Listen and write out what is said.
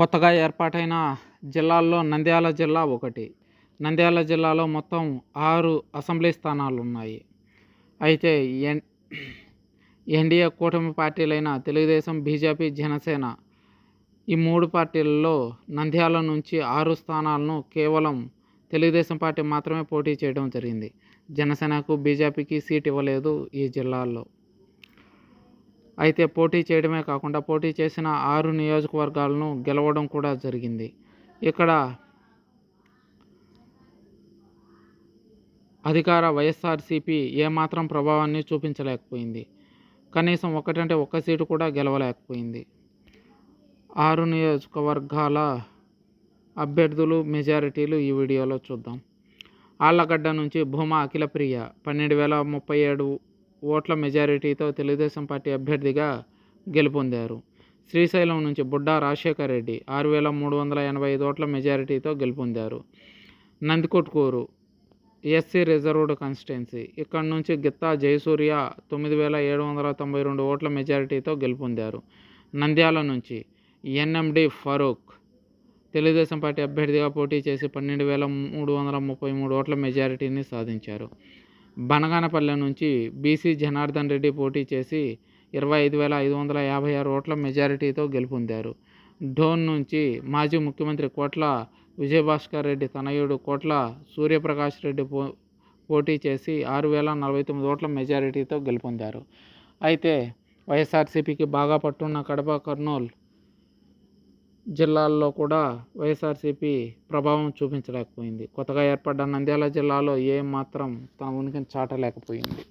కొత్తగా ఏర్పాటైన జిల్లాల్లో నంద్యాల జిల్లా ఒకటి. నంద్యాల జిల్లాలో మొత్తం ఆరు అసెంబ్లీ స్థానాలు ఉన్నాయి అయితే ఎన్ ఎన్డీఏ కూటమి పార్టీలైన తెలుగుదేశం బీజేపీ జనసేన ఈ మూడు పార్టీలలో నంద్యాల నుంచి ఆరు స్థానాలను కేవలం తెలుగుదేశం పార్టీ మాత్రమే పోటీ చేయడం జరిగింది. జనసేనకు బీజేపీకి సీట్ ఇవ్వలేదు ఈ జిల్లాల్లో. అయితే పోటీ చేయడమే కాకుండా పోటీ చేసిన ఆరు నియోజకవర్గాలను గెలవడం కూడా జరిగింది. ఇక్కడ అధికార వైఎస్ఆర్సీపీ ఏమాత్రం ప్రభావాన్ని చూపించలేకపోయింది. కనీసం ఒకటంటే ఒక్క సీటు కూడా గెలవలేకపోయింది. ఆరు నియోజకవర్గాల అభ్యర్థులు మెజారిటీలు ఈ వీడియోలో చూద్దాం. ఆళ్ళగడ్డ నుంచి భూమా అఖిలప్రియ పన్నెండు వేల ముప్పై ఏడు ఓట్ల మెజారిటీతో తెలుగుదేశం పార్టీ అభ్యర్థిగా గెలుపొందారు. శ్రీశైలం నుంచి బుడ్డా రాజశేఖర రెడ్డి ఆరు వేల మూడు వందల ఎనభై ఐదు ఓట్ల మెజారిటీతో గెలుపొందారు. నందికొట్కూరు ఎస్సీ రిజర్వ్డ్ కాన్స్టిట్యున్సీ ఇక్కడ నుంచి గిత్తా జయసూర్య తొమ్మిది వేల ఏడు వందల తొంభై రెండు ఓట్ల మెజారిటీతో గెలుపొందారు. నంద్యాల నుంచి ఎన్ఎండి ఫరూక్ తెలుగుదేశం పార్టీ అభ్యర్థిగా పోటీ చేసి పన్నెండు వేల మూడు వందల ముప్పై మూడు ఓట్ల మెజారిటీని సాధించారు. బనగానపల్లె నుంచి బీసీ జనార్దన్ రెడ్డి పోటీ చేసి ఇరవై ఐదు వేల ఐదు వందల యాభై ఆరు ఓట్ల మెజారిటీతో గెలుపొందారు. డోన్ నుంచి మాజీ ముఖ్యమంత్రి కోట్ల విజయభాస్కర్ రెడ్డి తనయుడు కోట్ల సూర్యప్రకాష్ రెడ్డి పో పోటీ చేసి ఆరు వేల నలభై తొమ్మిది ఓట్ల మెజారిటీతో గెలుపొందారు. అయితే వైఎస్ఆర్సీపీకి బాగా పట్టున్న కడప కర్నూలు జిల్లాల్లో కూడా వైఎస్ఆర్సీపీ ప్రభావం చూపించలేకపోయింది. కొత్తగా ఏర్పడ్డ నంద్యాల జిల్లాలో ఏ మాత్రం తన ఉనికిని చాటలేకపోయింది.